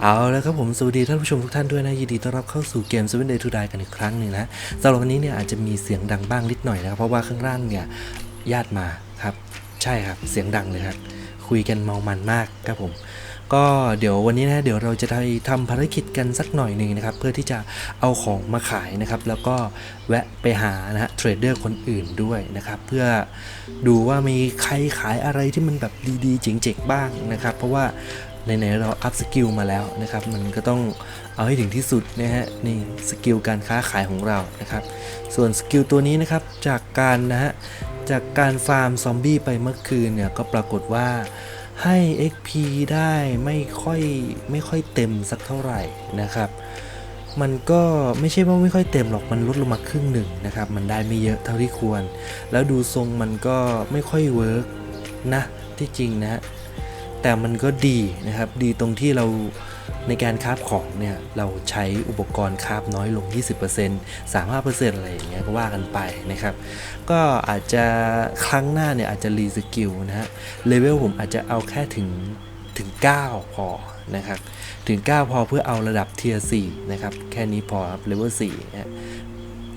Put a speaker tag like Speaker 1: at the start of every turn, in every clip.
Speaker 1: เอาแล้วครับผม สวัสดีท่านผู้ชมทุกท่านด้วยนะ ยินดีต้อนรับเข้าสู่เกม Seven Day to Die กันอีกครั้งหนึ่งนะสำหรับวันนี้เนี่ยอาจจะมีเสียงดังบ้างนิดหน่อยนะครับ เพราะว่าข้างล่างเนี่ยญาติมาครับ ใช่ครับ เสียงดังเลยครับ คุยกันเมามันมากครับผม ก็เดี๋ยววันนี้นะเดี๋ยวเราจะไปทำภารกิจกันสักหน่อยหนึ่งนะครับ เพื่อที่จะเอาของมาขายนะครับ แล้วก็แวะไปหานะฮะเทรดเดอร์คนอื่นด้วยนะครับ เพื่อดูว่ามีใครขายอะไรที่มันแบบดีๆเจ๋งๆบ้างนะครับ เพราะว่า ไหนๆเราอัพสกิลมาแล้วนะครับ มันก็ต้องเอาให้ถึงที่สุดนะฮะนี่สกิลการค้าขายของเรานะครับ ส่วนสกิลตัวนี้นะครับจากการนะฮะจากการฟาร์มซอมบี้ไปเมื่อคืนเนี่ยก็ปรากฏว่าให้ XP ได้ไม่ค่อยไม่ค่อยเต็มสักเท่าไหร่นะครับ มันก็ไม่ใช่ว่าไม่ค่อยเต็มหรอกมันลดลงมาครึ่งหนึ่งนะครับ มันได้ไม่เยอะเท่าที่ควร แล้วดูทรงมันก็ไม่ค่อยเวิร์กนะที่จริงนะฮะ แต่มันก็ดีนะครับ ดีตรงที่เราในการคาฟของเนี่ย เราใช้อุปกรณ์คาฟน้อยลง 20% 35%อะไรอย่างเงี้ยก็ว่ากันไปนะครับ ก็อาจจะครั้งหน้าเนี่ย อาจจะรีสกิลนะฮะเลเวลผมอาจจะเอาแค่ถึงถึง 9 พอนะครับ ถึง 9 พอเพื่อเอาระดับเทียร์4นะครับ แค่นี้พอครับเลเวล4นะ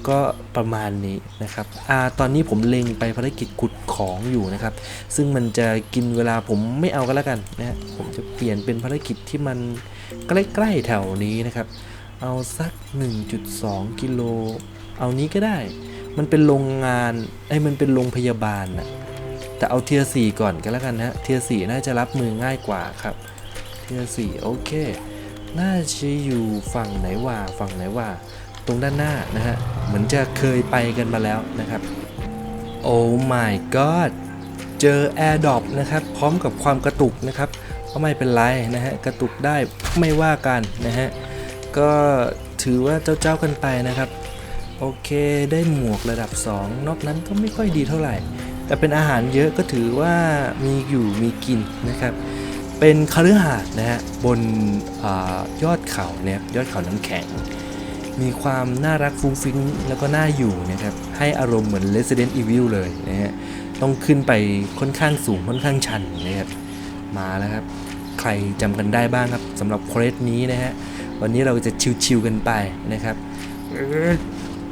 Speaker 1: ก็ประมาณนี้นะครับอ่าตอนนี้ผมเล็งไปภารกิจขุดของอยู่นะครับ ซึ่งมันจะกินเวลาผมไม่เอาก็แล้วกันนะฮะผมจะเปลี่ยนเป็นภารกิจที่มันใกล้ๆแถวนี้นะครับ เอาสัก 1.2 กิโล เอานี้ก็ได้ มันเป็นโรงงานไอ้มันเป็นโรงพยาบาลนะแต่เอาเทียสี่ก่อนก็แล้วกันนะเทียสี่น่าจะรับมือง่ายกว่าครับเทียสี่โอเค น่าจะอยู่ฝั่งไหนว่าฝั่งไหนว่า ตรงด้านหน้านะฮะ เหมือนจะเคยไปกันมาแล้วนะครับ โอ้ my god เจอ Air d r o p นะครับ พร้อมกับความกระตุกนะครับก็ไม่เป็นไรนะฮะ กระตุกได้ไม่ว่ากันนะฮะ ก็ถือว่าเจ้าๆกันไปนะครับ โอเคได้หมวกระดับ 2 นอกนั้นก็ไม่ค่อยดีเท่าไหร่ แต่เป็นอาหารเยอะก็ถือว่ามีอยู่มีกินนะครับเป็นคฤหาสน์นะฮะบนอยอดเขาเนี่ยยอดเขาน้ำแข็ง มีความน่ารักฟุ้งฟิ้งแล้วก็น่าอยู่นะครับ ให้อารมณ์เหมือน Resident Evil เลยนะฮะ ต้องขึ้นไปค่อนข้างสูงค่อนข้างชันนะครับ มาแล้วครับ ใครจำกันได้บ้างครับสำหรับเควสนี้นะฮะ วันนี้เราจะชิวๆกันไปนะครับ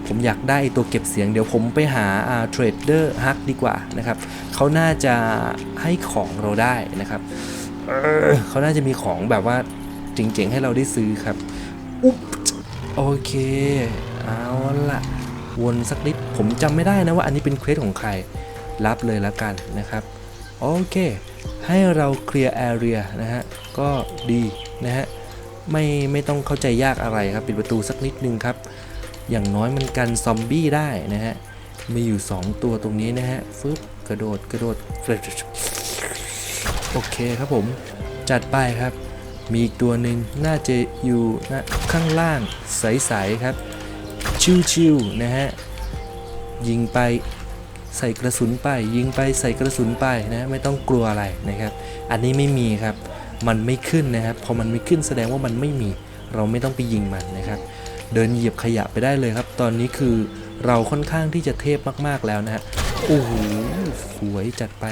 Speaker 1: ผมอยากได้ตัวเก็บเสียงเดี๋ยวผมไปหาเทรดเดอร์ฮักดีกว่านะครับเขาน่าจะให้ของเราได้นะครับเออเขาน่าจะมีของแบบว่าเจ๋งๆให้เราได้ซื้อครับอุ๊บ โอเค เอาละวนสักนิดผมจำไม่ได้นะว่าอันนี้เป็นเควสของใคร รับเลยละกันนะครับ โอเค ให้เราเคลียร์แอเรียนะฮะ ก็ดีนะฮะ ไม่ไม่ต้องเข้าใจยากอะไรครับปิดประตูสักนิดนึงครับ อย่างน้อยมันกันซอมบี้ได้นะฮะ มีอยู่ 2 ตัวตรงนี้นะฮะฟึบกระโดดกระโดดโอเคครับผม จัดไปครับ มีอีกตัวหนึ่งน่าจะอยู่นะข้างล่างใสๆครับ ชิวๆนะฮะ ยิงไปใส่กระสุนไป ยิงไปใส่กระสุนไปนะไม่ต้องกลัวอะไรนะครับ อันนี้ไม่มีครับ มันไม่ขึ้นนะครับ พอมันไม่ขึ้นแสดงว่ามันไม่มี เราไม่ต้องไปยิงมันนะครับ เดินเหยียบขยะไปได้เลยครับ ตอนนี้คือเราค่อนข้างที่จะเทพมากๆแล้วนะฮะโอ้โหสวยจัดไป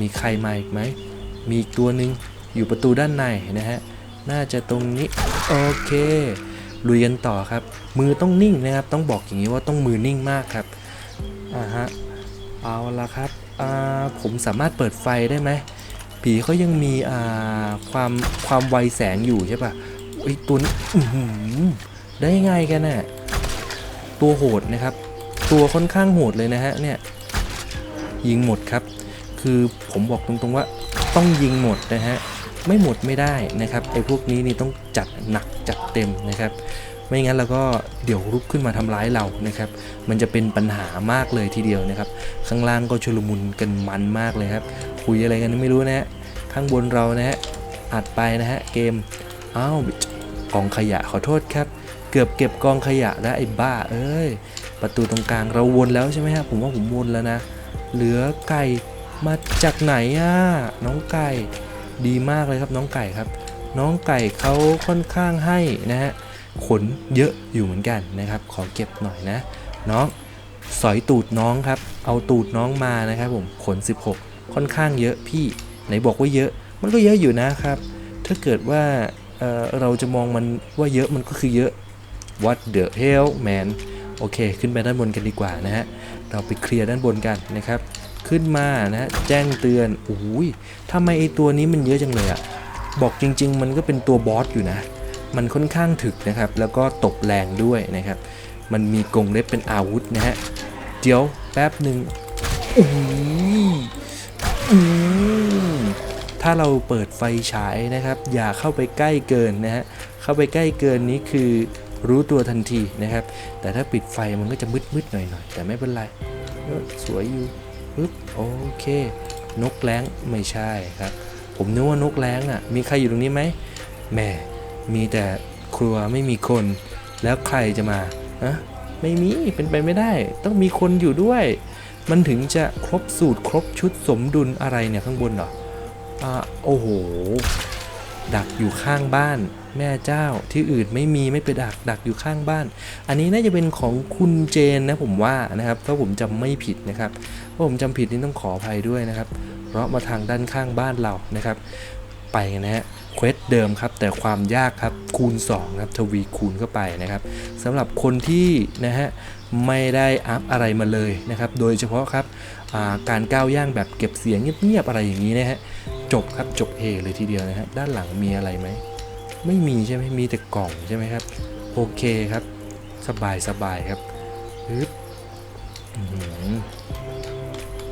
Speaker 1: มีใครมาอีกไหมมีอีกตัวหนึ่งอยู่ประตูด้านในนะฮะ น่าจะตรงนี้ โอเคลุยกันต่อครับ มือต้องนิ่งนะครับ ต้องบอกอย่างนี้ว่าต้องมือนิ่งมากครับอ่าฮะเอาละครับอ่าผมสามารถเปิดไฟได้ไหมผีเขายังมีอ่าความความไวแสงอยู่ใช่ปะไอตัวนี้ได้ไงกันน่ะตัวโหดนะครับ ตัวค่อนข้างโหดเลยนะฮะเนี่ยยิงหมดครับ คือผมบอกตรงๆว่าต้องยิงหมดนะฮะ ไม่หมดไม่ได้นะครับไอ้พวกนี้นี่ต้องจัดหนักจัดเต็มนะครับ ไม่งั้นเราก็เดี๋ยวรุกขึ้นมาทำร้ายเรานะครับ มันจะเป็นปัญหามากเลยทีเดียวนะครับ ข้างล่างก็ชุลมุนกันมันมากเลยครับคุยอะไรกันไม่รู้นะฮะข้างบนเรานะฮะอัดไปนะฮะเกมอ้าวกองขยะขอโทษครับ เกือบเก็บกองขยะแล้วไอ้บ้าเอ้ยประตูตรงกลางเราวนแล้วใช่ไหมครับผมว่าผมวนแล้วนะ เหลือไก่มาจากไหนอะน้องไก่ ดีมากเลยครับน้องไก่ครับ น้องไก่เขาค่อนข้างให้นะฮะขนเยอะอยู่เหมือนกันนะครับ ขอเก็บหน่อยนะ น้องสอยตูดน้องครับ เอาตูดน้องมานะครับผมขน 16 ค่อนข้างเยอะพี่ไหนบอกว่าเยอะ มันก็เยอะอยู่นะครับ ถ้าเกิดว่าเเราจะมองมันว่าเยอะมันก็คือเยอะ what the hell man โอเค ขึ้นไปด้านบนกันดีกว่านะฮะ เราไปเคลียร์ด้านบนกันนะครับ ขึ้นมานะแจ้งเตือนโอ้ยทำไมไอตัวนี้มันเยอะจังเลยอะบอกจริง ๆ มันก็เป็นตัวบอสอยู่นะ มันค่อนข้างถึกนะครับ แล้วก็ตบแรงด้วยนะครับ มันมีกรงเล็บเป็นอาวุธนะฮะเดี๋ยวแป๊บหนึ่งโอ้ยอืมถ้าเราเปิดไฟฉายนะครับ อย่าเข้าไปใกล้เกินนะฮะเข้าไปใกล้เกินนี้คือรู้ตัวทันทีนะครับ แต่ถ้าปิดไฟมันก็จะมืดๆหน่อยๆแต่ไม่เป็นไรสวยอยู่ ปึ๊บโอเคนกแร้งไม่ใช่ครับ ผมนึกว่านกแร้งอะ มีใครอยู่ตรงนี้ไหมแหม่มีแต่ครัวไม่มีคน แล้วใครจะมาอะไม่มีเป็นไปไม่ได้ ต้องมีคนอยู่ด้วย มันถึงจะครบสูตรครบชุดสมดุลอะไรเนี่ยข้างบนเหรออ่าโอ้โห ดักอยู่ข้างบ้าน แม่เจ้าที่อื่นไม่มีไม่ไปดักดักอยู่ข้างบ้าน อันนี้น่าจะเป็นของคุณเจนนะผมว่านะครับถ้าผมจำไม่ผิดนะครับถ้าผมจำผิดนี่ต้องขออภัยด้วยนะครับ เพราะมาทางด้านข้างบ้านเรานะครับ ไปนะฮะเควสเดิมครับ แต่ความยากครับคูณ2ครับทวีคูณเข้าไปนะครับสำหรับคนที่นะฮะไม่ได้อัพอะไรมาเลยนะครับ โดยเฉพาะครับาการก้าวย่างแบบเก็บเสียงเงียบๆอะไรอย่างนี้นะฮะจบครับจบเฮเลยทีเดียวนะฮะด้านหลังมีอะไรไหม ไม่มีใช่ไหมมีแต่กล่องใช่ไหมครับ โอเคครับ สบายสบายครับอึ๊บ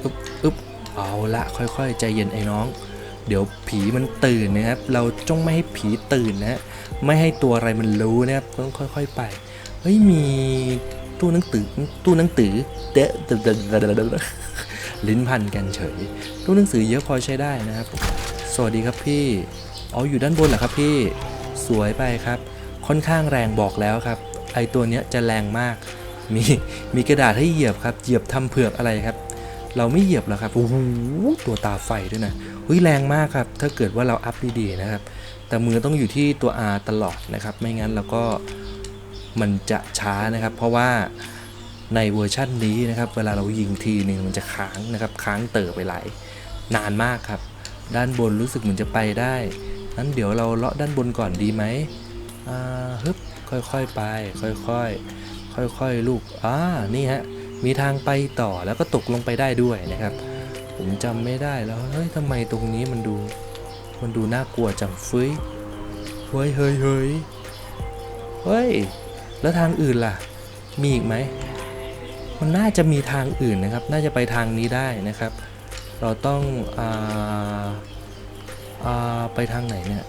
Speaker 1: อึ๊บอึ๊บเอาละค่อยๆ ใจเย็นไอ้น้อง เดี๋ยวผีมันตื่นนะครับ เราจ้องไม่ให้ผีตื่นนะ ไม่ให้ตัวอะไรมันรู้นะครับต้องค่อย ๆ ไป เฮ้ยมีตู้หนังสือตู้หนังสือเดะเดะเดะเดะเดะเดะลิ้นพันกันเฉย ตู้หนังสือเยอะพอใช้ได้นะครับ สวัสดีครับพี่ อ๋ออยู่ด้านบนเหรอครับพี่ สวยไปครับ ค่อนข้างแรงบอกแล้วครับ ไอตัวเนี้ยจะแรงมาก มีมีกระดาษให้เหยียบครับ เหยียบทำเผือกอะไรครับ เราไม่เหยียบแล้วครับโอ้โหตัวตาไฟด้วยนะเฮ้ยแรงมากครับ ถ้าเกิดว่าเราอัพดีๆนะครับ แต่มือต้องอยู่ที่ตัว R ตลอดนะครับ ไม่งั้นเราก็มันจะช้านะครับ เพราะว่าในเวอร์ชั่นนี้นะครับ เวลาเรายิงทีหนึ่งมันจะค้างนะครับ ค้างเติบไปหลายนานมากครับ ด้านบนรู้สึกเหมือนจะไปได้ นั้นเดี๋ยวเราเลาะด้านบนก่อนดีไหมอ่าฮึบค่อยๆไป ค่อยๆค่อยๆลูกอ่านี่ฮะมีทางไปต่อแล้วก็ตกลงไปได้ด้วยนะครับ ผมจำไม่ได้แล้วเฮ้ยทำไมตรงนี้มันดู มันดูน่ากลัวจังฟึ้ยเฮ้ยเฮ้ยเฮ้ยเฮ้ยแล้วทางอื่นล่ะ มีอีกไหมมันน่าจะมีทางอื่นนะครับ น่าจะไปทางนี้ได้นะครับ เราต้องอ่า ไปทางไหนเนี่ย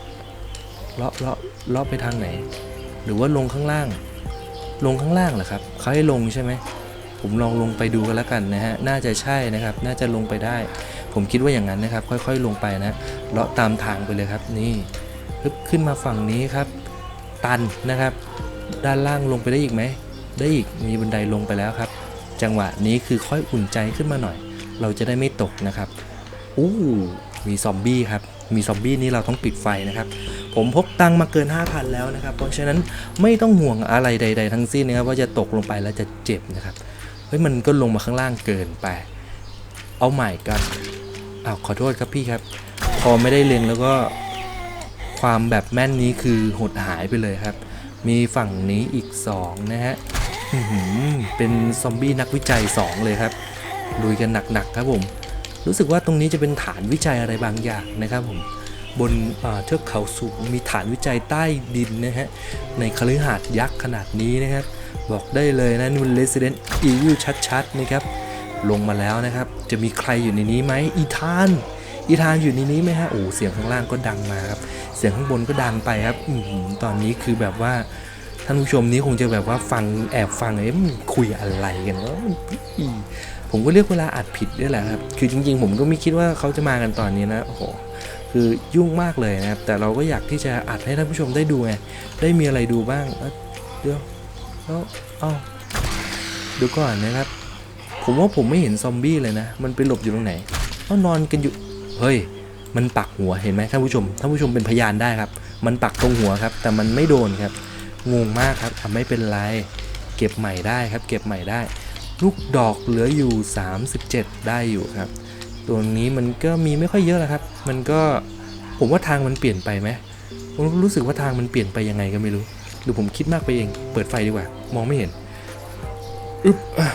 Speaker 1: เลาะเลาะเลาะไปทางไหน หรือว่าลงข้างล่าง ลงข้างล่างเหรอครับเขาให้ลงใช่ไหมผมลองลงไปดูกันแล้วกันนะฮะ น่าจะใช่นะครับ น่าจะลงไปได้ ผมคิดว่าอย่างนั้นนะครับ ค่อยๆ ลงไปนะ เลาะตามทางไปเลยครับ นี่ปึ๊บขึ้นมาฝั่งนี้ครับ ตันนะครับ ด้านล่างลงไปได้อีกไหม ได้อีก มีบันไดลงไปแล้วครับ จังหวะนี้คือค่อยอุ่นใจขึ้นมาหน่อย เราจะได้ไม่ตกนะครับ อู้ มีซอมบี้ครับ มีซอมบี้นี่เราต้องปิดไฟนะครับ ผมพกตังค์มาเกิน 5,000 แล้วนะครับ เพราะฉะนั้นไม่ต้องห่วงอะไรใด ๆ ทั้งสิ้นนะครับว่าจะตกลงไปแล้วจะเจ็บนะครับ เฮ้ยมันก็ลงมาข้างล่างเกินไป เอาใหม่กันอ้าวขอโทษครับพี่ครับ พอไม่ได้เล็งแล้วก็ความแบบแม่นนี้คือหดหายไปเลยครับ มีฝั่งนี้อีก 2 นะฮะเป็นซอมบี้นักวิจัย 2 เลยครับลุยกันหนักๆครับผม รู้สึกว่าตรงนี้จะเป็นฐานวิจัยอะไรบางอย่างนะครับผมบนเทือกเขาสูงมีฐานวิจัยใต้ดินนะฮะในคฤหาสน์ยักษ์ขนาดนี้นะครับ บอกได้เลยนะนี่มัน Resident Evil ชัดๆนะครับลงมาแล้วนะครับ จะมีใครอยู่ในนี้ไหมอีธาน อีธานอยู่ในนี้ไหมฮะโอ้เสียงข้างล่างก็ดังมาครับเสียงข้างบนก็ดังไปครับอตอนนี้คือแบบว่าท่านผู้ชมนี้คงจะแบบว่าฟังแอบฟังเอ๊ะคุยอะไรกันวะ ผมก็เรียกเวลาอัดผิดด้วยแหละครับ คือจริง ๆ ผมก็ไม่คิดว่าเขาจะมากันตอนนี้นะ โอ้โห คือยุ่งมากเลยนะครับ แต่เราก็อยากที่จะอัดให้ท่านผู้ชมได้ดูไง ได้มีอะไรดูบ้าง เดี๋ยวแล้วเอ้าเดี๋ยวก่อนนะครับ ผมว่าผมไม่เห็นซอมบี้เลยนะ มันไปหลบอยู่ตรงไหนเขานอนกันอยู่ เฮ้ย มันปักหัวเห็นไหมท่านผู้ชม ท่านผู้ชมเป็นพยานได้ครับ มันปักตรงหัวครับ แต่มันไม่โดนครับ งงมากครับไม่เป็นไร เก็บใหม่ได้ครับ เก็บใหม่ได้ ลูกดอกเหลืออยู่ 37 ได้อยู่ครับ ตัวนี้มันก็มีไม่ค่อยเยอะแล้วครับ มันก็ผมว่าทางมันเปลี่ยนไปไหมผมรู้สึกว่าทางมันเปลี่ยนไปยังไงก็ไม่รู้ หรือผมคิดมากไปเอง เปิดไฟดีกว่า มองไม่เห็นอึ๊บอะ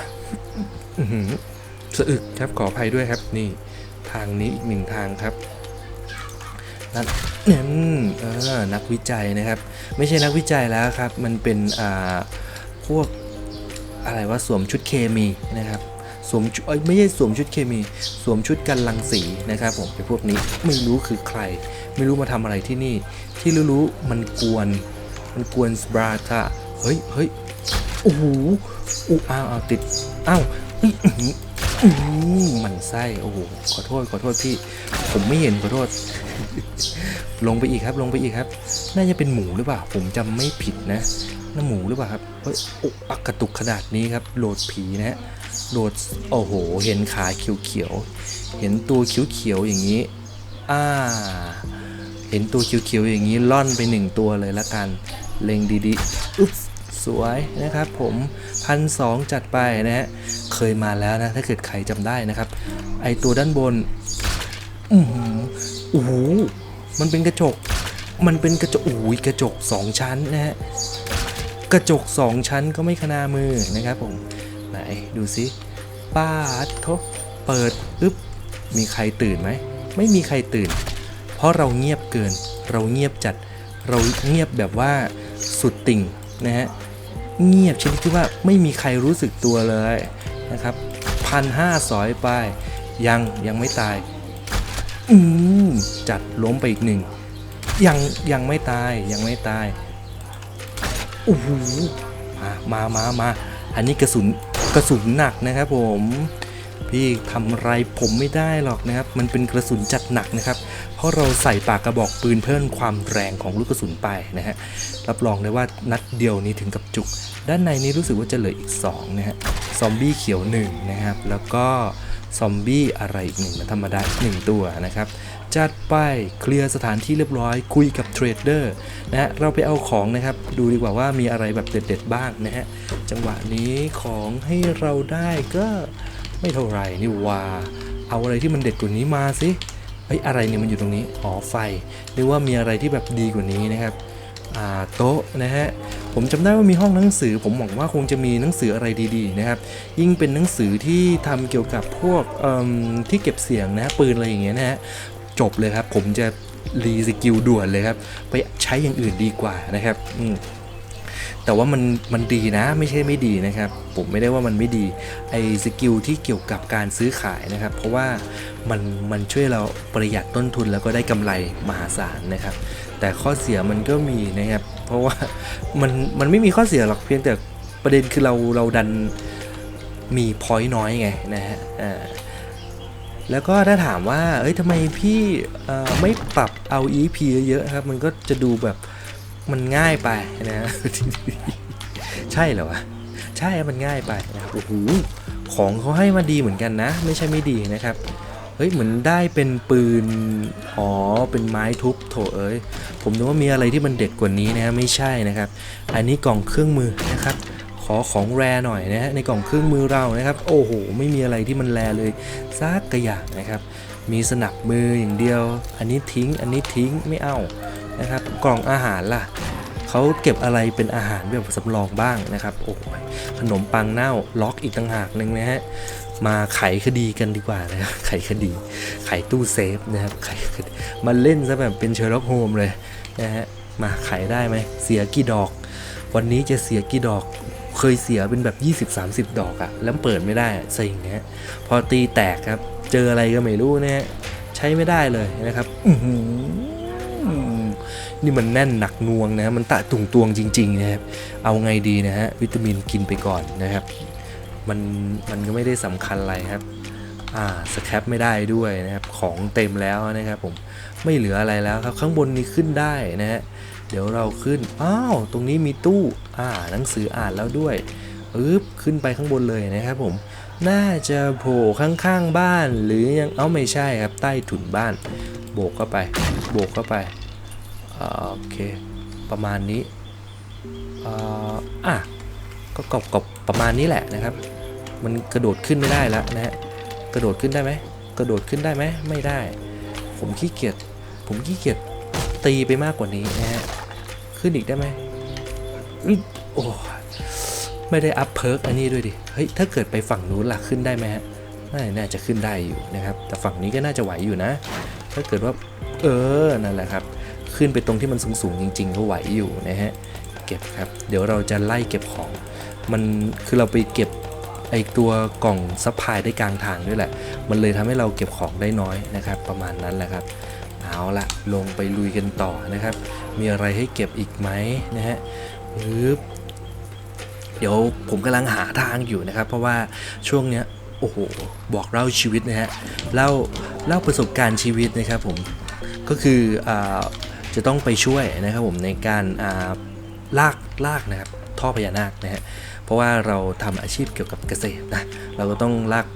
Speaker 1: สะอึกครับขออภัยด้วยครับ นี่ทางนี้อีกหนึ่งทางครับนั่นนักวิจัยนะครับ ไม่ใช่นักวิจัยแล้วครับ มันเป็นอ่าพวก อะไรว่าสวมชุดเคมีนะครับสวมชุดเอ้ยไม่ใช่สวมชุดเคมี สวมชุดกันรังสีนะครับผมไอ้พวกนี้ไม่รู้คือใคร ไม่รู้มาทำอะไรที่นี่ ที่รู้ๆมันกวน มันกวนสบราตาเฮ้ยเฮ้ยโอ้โหอู้อ้าวาติดอ้าวอื้อหืออื้อหือหมันไส้โอ้โหขอโทษขอโทษพี่ ผมไม่เห็นขอโทษ ลงไปอีกครับ ลงไปอีกครับ น่าจะเป็นหมูหรือเปล่า ผมจำไม่ผิดนะ น่าหมูหรือเปล่าครับเฮ้ยอ้อักกระตุกขนาดนี้ครับโหลดผีนะฮะโหลดโอ้โห เห็นขาเขียวๆเห็นตัวเขียวๆอย่างนี้อ่าเห็นตัวเขียวๆอย่างนี้ล่อนไปหนึ่งตัวเลยละกัน เล็งดีๆอุ๊บสวยนะครับผมพันสองจัดไปนะฮะเคยมาแล้วนะ ถ้าเกิดใครจำได้นะครับ ไอตัวด้านบนอือหือโอ้โหมันเป็นกระจก มันเป็นกระจกโอ้ยกระจกสองชั้นนะฮะ กระจกสองชั้นก็ไม่ขนามือนะครับผม ไหนดูซิป้าดเขาเปิดอึ๊บมีใครตื่นไหม ไม่มีใครตื่น เพราะเราเงียบเกิน เราเงียบจัด เราเงียบแบบว่าสุดติ่งนะฮะ เงียบชนิดที่ว่าไม่มีใครรู้สึกตัวเลยนะครับพันห้าสอยไป ยังยังไม่ตาย อืมจัดล้มไปอีกหนึ่ง ยังยังไม่ตายยังไม่ตาย โอ้โหมามามามาอันนี้กระสุนกระสุนหนักนะครับผมพี่ทำไรผมไม่ได้หรอกนะครับ มันเป็นกระสุนจัดหนักนะครับ เพราะเราใส่ปากกระบอกปืนเพิ่มความแรงของลูกกระสุนไปนะฮะ รับรองได้ว่านัดเดียวนี้ถึงกับจุก ด้านในนี้รู้สึกว่าจะเหลืออีก2นะฮะ ซอมบี้เขียว1นะครับ แล้วก็ซอมบี้อะไรอีกหนึ่งธรรมดาหนึ่งตัวนะครับ จัดไปเคลียร์สถานที่เรียบร้อย คุยกับเทรดเดอร์นะฮะเราไปเอาของนะครับดูดีกว่าว่ามีอะไรแบบเด็ด ๆ บ้างนะฮะจังหวะนี้ของให้เราได้ก็ไม่เท่าไหร่นี่ว่าเอาอะไรที่มันเด็ดกว่านี้มาสิเฮ้ยอะไรเนี่ยมันอยู่ตรงนี้อ๋อไฟหรือว่ามีอะไรที่แบบดีกว่านี้นะครับอ่าโต๊ะนะฮะผมจำได้ว่ามีห้องหนังสือ ผมหวังว่าคงจะมีหนังสืออะไรดีๆนะครับ ยิ่งเป็นหนังสือที่ทำเกี่ยวกับพวกที่เก็บเสียงนะปืนอะไรอย่างเงี้ยนะฮะ จบเลยครับ ผมจะรีสกิลด่วนเลยครับ ไปใช้อย่างอื่นดีกว่านะครับอืแต่ว่ามันมันดีนะไม่ใช่ไม่ดีนะครับ ผมไม่ได้ว่ามันไม่ดีไอ้สกิลที่เกี่ยวกับการซื้อขายนะครับ เพราะว่ามันมันช่วยเราประหยัดต้นทุนแล้วก็ได้กำไรมหาศาลนะครับ แต่ข้อเสียมันก็มีนะครับ เพราะว่ามันมันไม่มีข้อเสียหรอกเพียงแต่ประเด็นคือเราเราดันมีพอยต์น้อยไงนะฮะอ่า แล้วก็ถ้าถามว่า เอ้ยทำไมพี่ไม่ปรับเอา EP เยอะๆครับ มันก็จะดูแบบมันง่ายไปนะ ใช่เหรอวะ ใช่มันง่ายไปนะครับโอ้โหของเขาให้มาดีเหมือนกันนะ ไม่ใช่ไม่ดีนะครับ เฮ้ยเหมือนได้เป็นปืน อ๋อ เป็นไม้ทุบโถเอ้ย ผมนึกว่ามีอะไรที่มันเด็ดกว่านี้นะไม่ใช่นะครับ อันนี้กล่องเครื่องมือนะครับ ขอของแรหน่อยนะฮะในกล่องเครื่องมือเรานะครับ โอ้โห ไม่มีอะไรที่มันแรเลยซักกระอย่างนะครับ มีสนับมืออย่างเดียว อันนี้ทิ้ง อันนี้ทิ้งไม่เอานะครับ กล่องอาหารล่ะเขาเก็บอะไรเป็นอาหารแบบสำรองบ้างนะครับโอ้ยขนมปังเน่าล็อกอีกต่างหากหนึ่งนะฮะมาไขคดีกันดีกว่านะครับไขคดี ไขตู้เซฟนะครับไขคดีมาเล่นซะแบบเป็นเชอร์ล็อกโฮมเลยนะฮะมาไขได้ไหมเสียกี่ดอก วันนี้จะเสียกี่ดอก เคยเสียเป็นแบบ 20-30 ดอกอะแล้วเปิดไม่ได้อะสิ่งเนี้ยพอตีแตกครับ เจออะไรก็ไม่รู้นะฮะใช้ไม่ได้เลยนะครับอืนี่มันแน่นหนักนวงนะ มันตะตุงตวงจริง ๆ นะครับ เอาไงดีนะฮะ วิตามินกินไปก่อนนะครับ มันมันก็ไม่ได้สำคัญอะไรครับ อ่าสแครปไม่ได้ด้วยนะครับ ของเต็มแล้วนะครับผมไม่เหลืออะไรแล้วครับ ข้างบนนี้ขึ้นได้นะฮะ เดี๋ยวเราขึ้น อ้าว ตรงนี้มีตู้ อ่า หนังสืออ่านแล้วด้วยอึ๊บขึ้นไปข้างบนเลยนะครับผม น่าจะโผล่ข้างๆบ้าน หรือยัง เอ้าไม่ใช่ครับ ใต้ถุนบ้าน โบกเข้าไป โบกเข้าไป โอเค ประมาณนี้ อ่าอะก็กบกบประมาณนี้แหละนะครับ มันกระโดดขึ้นไม่ได้แล้วนะฮะ กระโดดขึ้นได้ไหม กระโดดขึ้นได้ไหม ไม่ได้ ผมขี้เกียจ ผมขี้เกียจ ตีไปมากกว่านี้นะฮะ ขึ้นอีกได้ไหมอุ๊ยโอ้ไม่ได้อัพเพิร์กอันนี้ด้วยดิ เฮ้ย ถ้าเกิดไปฝั่งนู้นล่ะขึ้นได้ไหมฮะน่าจะขึ้นได้อยู่นะครับ แต่ฝั่งนี้ก็น่าจะไหวอยู่นะ ถ้าเกิดว่า เออ นั่นแหละครับ ขึ้นไปตรงที่มันสูงๆจริงๆก็ไหวอยู่นะฮะ เก็บครับ เดี๋ยวเราจะไล่เก็บของ มัน คือเราไปเก็บไอตัวกล่องซัพพลายได้กลางทางด้วยแหละ มันเลยทำให้เราเก็บของได้น้อยนะครับ ประมาณนั้นแหละครับ เอาละลงไปลุยกันต่อนะครับ มีอะไรให้เก็บอีกไหมนะฮะปึ๊บเดี๋ยวผมกำลังหาทางอยู่นะครับ เพราะว่าช่วงเนี้ยโอ้โหบอกเล่าชีวิตนะฮะเล่าเล่าประสบการณ์ชีวิตนะครับผมก็คืออจะต้องไปช่วยนะครับผมในการาลากลากนะครับท่อพญานาคนะฮะเพราะว่าเราทำอาชีพเกี่ยวกับเกษตรนะเราก็ต้องลาก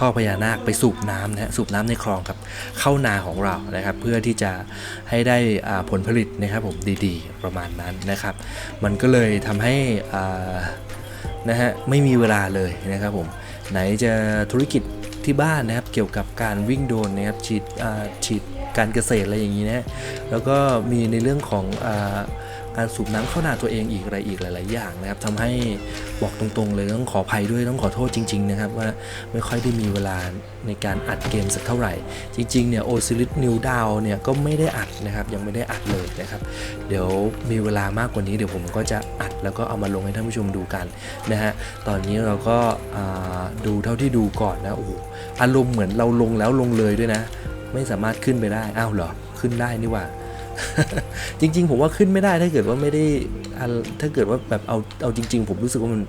Speaker 1: ท่อพญานาคไปสูบน้ำนะฮะสูบน้ำในคลองครับเข้านาของเรานะครับ เพื่อที่จะให้ได้อ่าผลผลิตนะครับผมดีๆประมาณนั้นนะครับ มันก็เลยทำให้อ่านะฮะไม่มีเวลาเลยนะครับผมไหนจะธุรกิจที่บ้านนะครับเกี่ยวกับการวิ่งโดรนนะครับฉีดอ่าฉีดการเกษตรอะไรอย่างนี้นะแล้วก็มีในเรื่องของอา การสูบน้ำเข้านาตัวเองอีกอะไรอีกหลาย ๆ อย่างนะครับทำให้บอกตรง ๆ เลยต้องขออภัยด้วยต้องขอโทษจริง ๆ นะครับว่าไม่ค่อยได้มีเวลาในการอัดเกมสักเท่าไหร่ จริง ๆ เนี่ยโอซิลิสนิวดาวเนี่ยก็ไม่ได้อัดนะครับยังไม่ได้อัดเลยนะครับเดี๋ยวมีเวลามากกว่านี้เดี๋ยวผมก็จะอัดแล้วก็เอามาลงให้ท่านผู้ชมดูกันนะฮะตอนนี้เราก็ดูเท่าที่ดูก่อนนะโอ้อารมณ์เหมือนเราลงแล้วลงเลยด้วยนะ ไม่สามารถขึ้นไปได้อ้าวเหรอขึ้นได้นี่ว่า จริง ๆ ผมว่าขึ้นไม่ได้ถ้าเกิดว่าไม่ได้ถ้าเกิดว่าแบบเอาเอาจริง ๆ ผมรู้สึกว่ามัน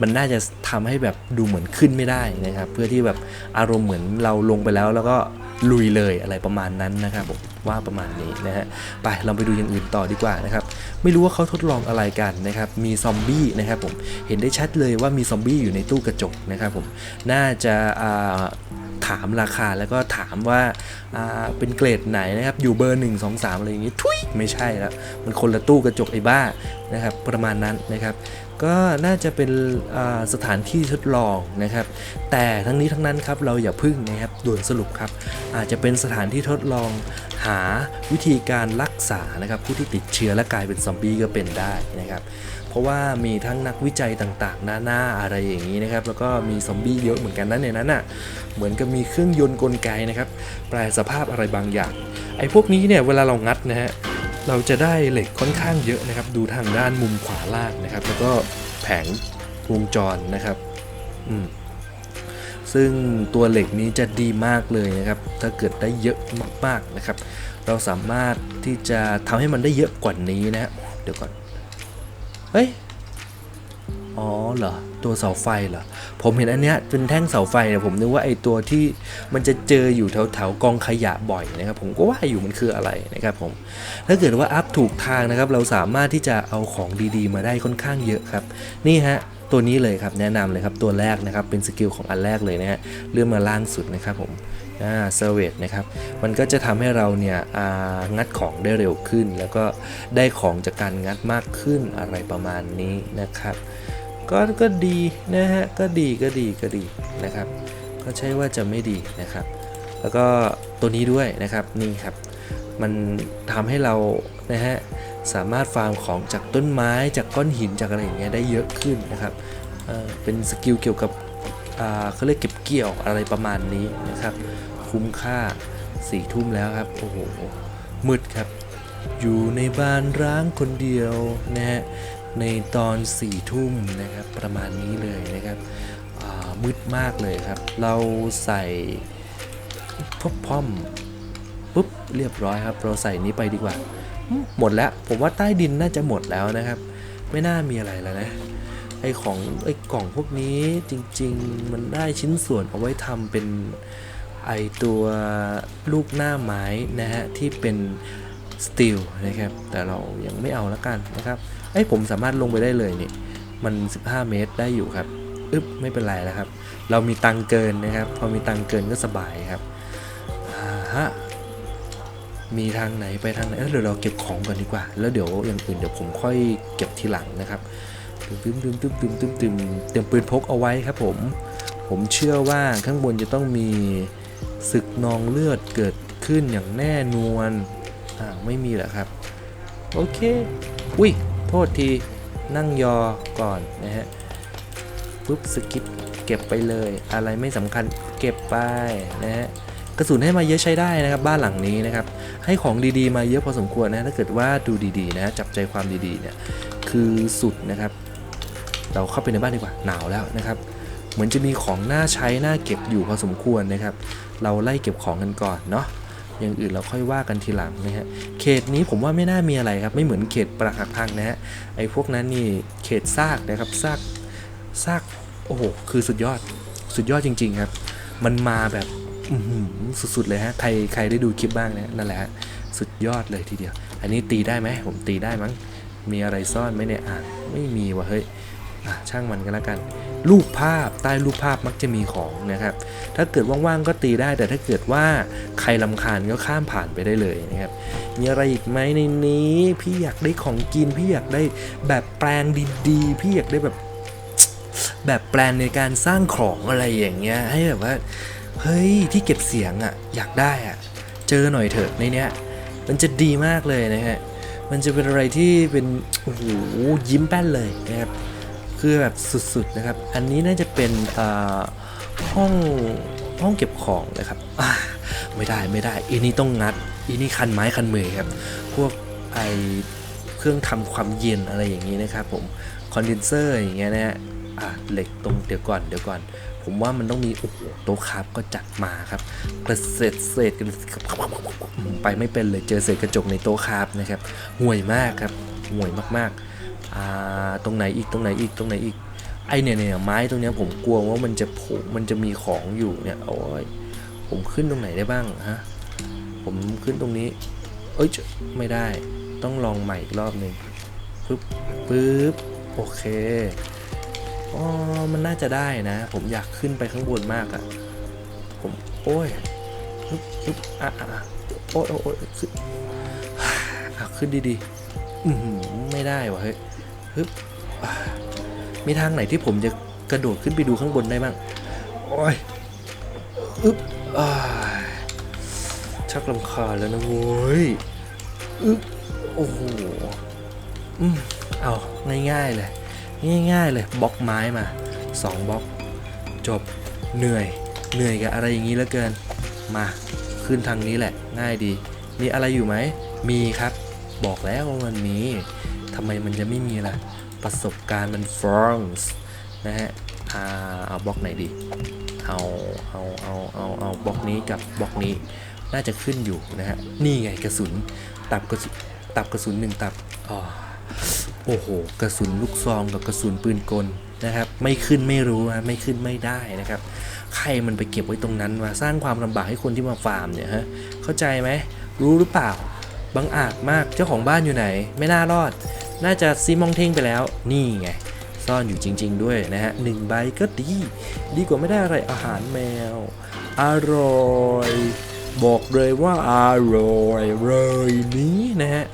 Speaker 1: มันน่าจะทำให้แบบดูเหมือนขึ้นไม่ได้นะครับ เพื่อที่แบบอารมณ์เหมือนเราลงไปแล้วแล้วก็ลุยเลยอะไรประมาณนั้นนะครับผมว่าประมาณนี้นะฮะไปเราไปดูอย่างอื่นต่อดีกว่านะครับไม่รู้ว่าเขาทดลองอะไรกันนะครับมีซอมบี้นะครับผมเห็นได้ชัดเลยว่ามีซอมบี้อยู่ในตู้กระจกนะครับผมน่าจะอ่า ถามราคาแล้วก็ถามว่าาเป็นเกรดไหนนะครับ อยู่เบอร์ 1 2 3 อะไรอย่างงี้ทุยไม่ใช่แล้วมันคนละตู้กระจกไอ้บ้านะครับ ประมาณนั้นนะครับ ก็น่าจะเป็นสถานที่ทดลองนะครับ แต่ทั้งนี้ทั้งนั้นครับเราอย่าพึ่งนะครับด่วนสรุปครับ อาจจะเป็นสถานที่ทดลองหาวิธีการรักษานะครับ ผู้ที่ติดเชื้อและกลายเป็นซอมบี้ก็เป็นได้นะครับ ราะว่ามีทั้งนักวิจัยต่างๆ หน้าๆอะไรอย่างนี้นะครับ แล้วก็มีซอมบี้เยอะเหมือนกันนะในนั้นน่ะ เหมือนกับมีเครื่องยนต์กลไกนะครับ แปลสภาพอะไรบางอย่าง ไอ้พวกนี้เนี่ยเวลาเรางัดนะฮะ เราจะได้เหล็กค่อนข้างเยอะนะครับ ดูทางด้านมุมขวาล่างนะครับ แล้วก็แผงวงจรนะครับ อืมซึ่งตัวเหล็กนี้จะดีมากเลยนะครับ ถ้าเกิดได้เยอะมากๆนะครับ เราสามารถที่จะทำให้มันได้เยอะกว่านี้นะฮะเดี๋ยวก่อน เฮ้ย อ๋อเหรอ ตัวเสาไฟเหรอ ผมเห็นอันเนี้ยเป็นแท่งเสาไฟเนี่ยผมนึกว่าไอ้ตัวที่มันจะเจออยู่แถวๆกองขยะบ่อยนะครับ ผมก็ว่าอยู่มันคืออะไรนะครับผม ถ้าเกิดว่าอัพถูกทางนะครับ เราสามารถที่จะเอาของดีๆ มาได้ค่อนข้างเยอะครับ นี่ฮะตัวนี้เลยครับแนะนำเลยครับตัวแรกนะครับเป็นสกิลของอันแรกเลยนะฮะเลื่อนมาล่างสุดนะครับผม เซอร์เวทนะครับ มันก็จะทำให้เราเนี่ยอ่างัดของได้เร็วขึ้น แล้วก็ได้ของจากการงัดมากขึ้นอะไรประมาณนี้นะครับ ก็ก็ดีนะฮะ ก็ดีก็ดีก็ดีนะครับ ก็ใช่ว่าจะไม่ดีนะครับ แล้วก็ตัวนี้ด้วยนะครับนี่ครับ มันทำให้เรานะฮะสามารถฟาร์มของจากต้นไม้จากก้อนหินจากอะไรอย่างเงี้ยได้เยอะขึ้นนะครับเป็นสกิลเกี่ยวกับ เขาเรียกเก็บเกี่ยวอะไรประมาณนี้นะครับ คุ้มค่าสี่ทุ่มแล้วครับ โอ้โห มืดครับ อยู่ในบ้านร้างคนเดียวนะฮะ ในตอนสี่ทุ่มนะครับ ประมาณนี้เลยนะครับมืดมากเลยครับ เราใส่พบพอมปุ๊บเรียบร้อยครับ เราใส่นี้ไปดีกว่า หมดแล้ว ผมว่าใต้ดินน่าจะหมดแล้วนะครับ ไม่น่ามีอะไรแล้วนะ ไอของไอกล่องพวกนี้จริง ๆ มันได้ชิ้นส่วนเอาไว้ทำเป็นไอตัวลูกหน้าไม้นะฮะที่เป็นสตีลนะครับแต่เรายังไม่เอาล้วกันนะครับไอ้ผมสามารถลงไปได้เลยนี่มัน 15 เมตรได้อยู่ครับอึ๊บไม่เป็นไรแล้วครับ เรามีตังเกินนะครับ พอมีตังเกินก็สบายครับฮะมีทางไหนไปทางไหนเอ้ยเดี๋ยวเราเก็บของก่อนดีกว่า แล้วเดี๋ยวอย่างอื่นเดี๋ยวผมค่อยเก็บทีหลังนะครับ ตึมตึมตึมตึมตึมตึมเตรียมปืนพกเอาไว้ครับผม ผมเชื่อว่าข้างบนจะต้องมีศึกนองเลือดเกิดขึ้นอย่างแน่นวลอ่าไม่มีเหรอครับ โอเค อุ้ย โทษที นั่งยอก่อนนะฮะปุ๊บสกิปเก็บไปเลย อะไรไม่สำคัญเก็บไปนะฮะกระสุนให้มาเยอะใช้ได้นะครับ บ้านหลังนี้นะครับ ให้ของดีๆ มาเยอะพอสมควรนะถ้าเกิดว่าดูดีๆนะจับใจความดีๆเนี่ยคือสุดนะครับ เราเข้าไปในบ้านดีกว่าหนาวแล้วนะครับ เหมือนจะมีของน่าใช้น่าเก็บอยู่พอสมควรนะครับ เราไล่เก็บของกันก่อนเนาะอย่างอื่นเราค่อยว่ากันทีหลังนะฮะเขตนี้ผมว่าไม่น่ามีอะไรครับ ไม่เหมือนเขตปรักหักพังนะฮะไอ้พวกนั้นนี่เขตซากนะครับซากซากโอ้โหคือสุดยอดสุดยอดจริง ๆครับ มันมาแบบหือสุดๆเลยฮะใครใครได้ดูคลิปบ้างนะนั่นแหละสุดยอดเลยทีเดียว อันนี้ตีได้ไหมผมตีได้มั้งมีอะไรซ่อนไหมในอ่างไม่มีว่ะเฮ้ย ช่างมันก็แล้วกัน รูปภาพใต้รูปภาพมักจะมีของนะครับ ถ้าเกิดว่างๆก็ตีได้ แต่ถ้าเกิดว่าใครลำคาญก็ข้ามผ่านไปได้เลยนะครับ มีอะไรอีกไหมในนี้ พี่อยากได้ของกิน พี่อยากได้แบบแปลงดีๆ พี่อยากได้แบบแบบแปลนในการสร้างของอะไรอย่างเงี้ย ให้แบบว่า เฮ้ยที่เก็บเสียงอะ่ะอยากได้อะ่ะ เจอหน่อยเถอะในเนี้ยมันจะดีมากเลยนะฮะ มันจะเป็นอะไรที่เป็นโอ้โหยิ้มแป้นเลยนะครับ คือแบบสุดๆนะครับ อันนี้น่าจะเป็นห้องห้องเก็บของนะครับไม่ได้ไม่ได้อันนี้ต้องงัดอันนี้คันไม้คันมือครับ พวกไอเครื่องทำความเย็นอะไรอย่างนี้นะครับผมคอนเดนเซอร์อย่างเงี้ยนะฮะอะเหล็กตรงเดี๋ยวก่อนเดี๋ยวก่อน ผมว่ามันต้องมีโอ้โหโต๊ะครับก็จัดมาครับกระเศษเศษกันไปไม่เป็นเลยเจอเศษกระจกในโต๊ะครับนะครับห่วยมากครับห่วยมากๆ อ่าตรงไหนอีกตรงไหนอีกตรงไหนอีกไอเนี่ยเนี่ยไม้ตรงเนี้ยผมกลัวว่ามันจะโผล่มันจะมีของอยู่เนี่ยโอ้ยผมขึ้นตรงไหนได้บ้างฮะผมขึ้นตรงนี้ เอ้ยไม่ได้ต้องลองใหม่อีกรอบหนึ่งปึ๊บปึ๊บโอเคอ๋อมันน่าจะได้นะ ผมอยากขึ้นไปข้างบนมากอะ่ะผมโอ้ยฮึบฮึบอะอะอะโอ้ยโอ้ยขึ้นขึ้นดีๆไม่ได้วะเฮ้ย ฮึบมีทางไหนที่ผมจะกระโดดขึ้นไปดูข้างบนได้บ้างโอ้ยอึ๊บอ่าชักลำคาแล้วนะโว้ยอึ๊บโอ้โหอืมเอาง่ายๆเลย ง่ายๆเลยบล็อกไม้มา2บล็อก จบเหนื่อยเหนื่อยกับอะไรอย่างนี้แล้วเกิน มาขึ้นทางนี้แหละ ง่ายดี มีอะไรอยู่ไหม มีครับ บอกแล้วว่ามันมี ทำไมมันจะไม่มีล่ะ ประสบการณ์มันฟรองส์นะฮะอาเอาบล็อกไหนดี เอาเอาเอาเอาเอาบล็อกนี้กับบล็อกนี้น่าจะขึ้นอยู่นะฮะ นี่ไงกระสุน ตับกระสุนตับกระสุนหนึ่งตับอ๋อโอ้โห กระสุนลูกซองกับกระสุนปืนกลนะครับ ไม่ขึ้นไม่รู้นะไม่ขึ้นไม่ได้นะครับ ใครมันไปเก็บไว้ตรงนั้นมาสร้างความลำบากให้คนที่มาฟาร์มเนี่ยฮะ เข้าใจไหม รู้หรือเปล่า บังอาจมาก เจ้าของบ้านอยู่ไหน ไม่น่ารอด น่าจะซีมองเท่งไปแล้ว นี่ไง ซ่อนอยู่จริง ๆ ด้วยนะฮะหนึ่งใบก็ดี ดีกว่าไม่ได้อะไรอาหารแมว อร่อย บอกเลยว่าอร่อยเลยนี้นะฮะ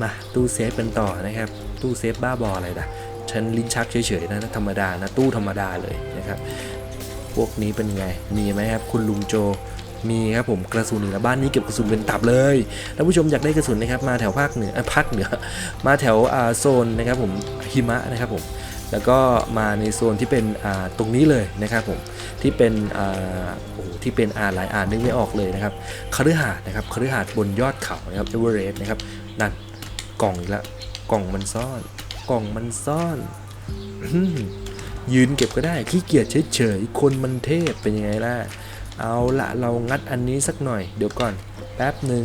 Speaker 1: มาตู้เซฟกันต่อนะครับ ตู้เซฟบ้าบออะไรนะฉันลิ้นชักเฉยๆนะธรรมดานะ ตู้ธรรมดาเลยนะครับ พวกนี้เป็นไง มีไหมครับ คุณลุงโจ มีครับผมกระสุนเหนือบ้านนี้เก็บกระสุนเป็นตับเลยท่านผู้ชมอยากได้กระสุนนะครับมาแถวภาคเหนือภาคเหนือ มาแถวโซนนะครับผมหิมะนะครับผมแล้วก็มาในโซนที่เป็นตรงนี้เลยนะครับผมที่เป็นโอ้ที่เป็นอ่านหลายอ่านนึกไม่ออกเลยนะครับคฤหาสน์นะครับคฤหาสน์บนยอดเขานะครับเอเวอเรสต์นะครับนั่นกล่องอีกแล้วกล่องมันซ่อน กล่องมันซ่อนยืนเก็บก็ได้ขี้เกียจเฉยๆคนมันเทพเป็นยังไงล่ะ เอาละเรางัดอันนี้สักหน่อย เดี๋ยวก่อน แป๊บหนึ่ง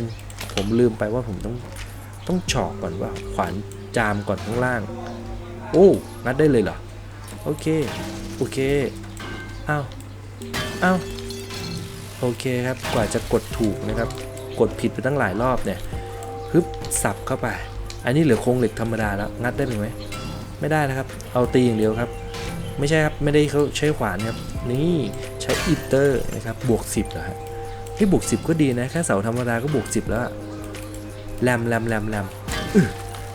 Speaker 1: ผมลืมไปว่าผมต้องต้องเฉอกก่อนว่าขวานจามก่อนข้างล่าง โอ้งัดได้เลยเหรอ โอเค โอเคเอาเอาโอเคครับ กว่าจะกดถูกนะครับ กดผิดไปตั้งหลายรอบเนี่ยฮึบสับเข้าไป อันนี้เหลือโครงเหล็กธรรมดาแล้ว งัดได้ไหมไม่ได้นะครับ เอาตีอย่างเดียวครับ ไม่ใช่ครับ ไม่ได้เขาใช้ขวานครับ นี่ ใช้อิเตอร์นะครับบวก 10เหรอฮะที่บวก 10 ก็ดีนะ แค่เสาธรรมดาก็บวก 10 แล้วอะแรมแรมแรมแรม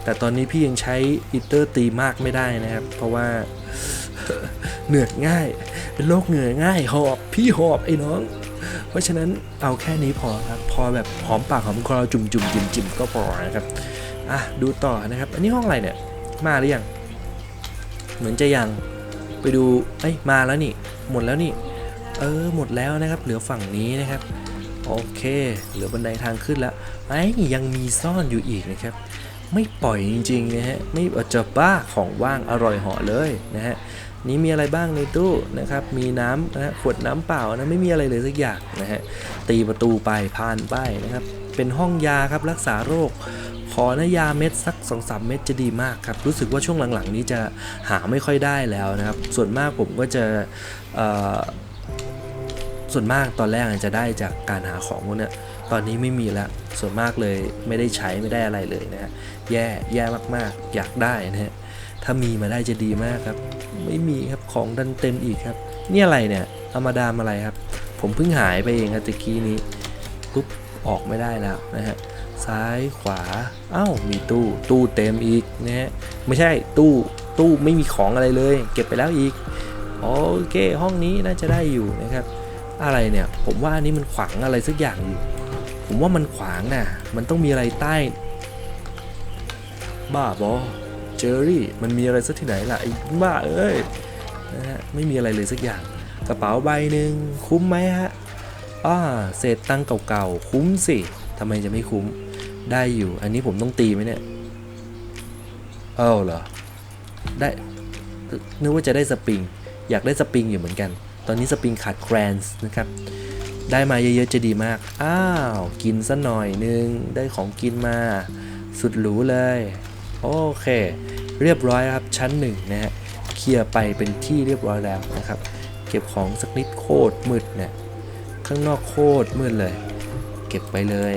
Speaker 1: แต่ตอนนี้พี่ยังใช้อิเตอร์ตีมากไม่ได้นะครับ เพราะว่าเหนื่อยง่าย เป็นโรคเหนื่อยง่าย หอบพี่หอบไอ้น้อง เพราะฉะนั้นเอาแค่นี้พอครับ พอแบบหอมปากหอมคอจุ่มจุ่มจิ้มจิ้มก็พอนะครับอะดูต่อนะครับ อันนี้ห้องอะไรเนี่ย มาหรือยัง เหมือนจะยัง ไปดูเอ้ยมาแล้วนี่ หมดแล้วนี่ เออหมดแล้วนะครับเหลือฝั่งนี้นะครับโอเค เหลือบันไดทางขึ้นแล้วไอ้ยังมีซ่อนอยู่อีกนะครับ ไม่ปล่อยจริงๆนะฮะไม่อจะบ้าของว่างอร่อยเหาะเลยนะฮะนี้มีอะไรบ้างในตู้นะครับ มีน้ำนะฮะขวดน้ำเปล่านะไม่มีอะไรเลยสักอย่างนะฮะตีประตูไปผ่านไปนะครับ เป็นห้องยาครับรักษาโรค ขอนะยาเม็ดสัก2อสเม็ดจะดีมากครับ รู้สึกว่าช่วงหลังๆ นี้จะหาไม่ค่อยได้แล้วนะครับ ส่วนมากผมก็จะ ส่วนมากตอนแรกอาจจะได้จากการหาของพวกเนี้ยตอนนี้ไม่มีแล้วส่วนมากเลยไม่ได้ใช้ไม่ได้อะไรเลยนะฮะแย่แย่มากๆ อยากได้นะฮะถ้ามีมาได้จะดีมากครับ ไม่มีครับของดันเต็มอีกครับ นี่อะไรเนี่ยเอามาดามอะไรครับ ผมเพิ่งหายไปเองครับตะกี้นี้ปุ๊บออกไม่ได้แล้วนะฮะซ้ายขวาเอ้ามีตู้ตู้เต็มอีกนะฮะไม่ใช่ตู้ตู้ไม่มีของอะไรเลย เก็บไปแล้วอีกโอเคห้องนี้น่าจะได้อยู่นะครับ อะไรเนี่ย ผมว่าอันนี้มันขวางอะไรสักอย่างอยู่ ผมว่ามันขวางน่ะ มันต้องมีอะไรใต้ บ้าบอเจอรี่ มันมีอะไรสักที่ไหนล่ะไอ้บ้าเอ้ยนะฮะไม่มีอะไรเลยสักอย่าง กระเป๋าใบหนึ่งคุ้มไหมฮะอ่าเศษตังเก่าๆ คุ้มสิทำไมจะไม่คุ้มได้อยู่ อันนี้ผมต้องตีไหมเนี่ยเอ้าเหรอได้นึกว่าจะได้สปริง อยากได้สปริงอยู่เหมือนกัน ตอนนี้สปริงขาดแครนส์นะครับ ได้มาเยอะๆจะดีมาก อ้าว กินซะหน่อยนึง ได้ของกินมา สุดหรูเลย โอเค เรียบร้อยครับชั้นหนึ่งนะฮะ เคลียร์ไปเป็นที่เรียบร้อยแล้วนะครับ เก็บของสักนิดโคตรมืดเนี่ยข้างนอกโคตรมืดเลย เก็บไปเลย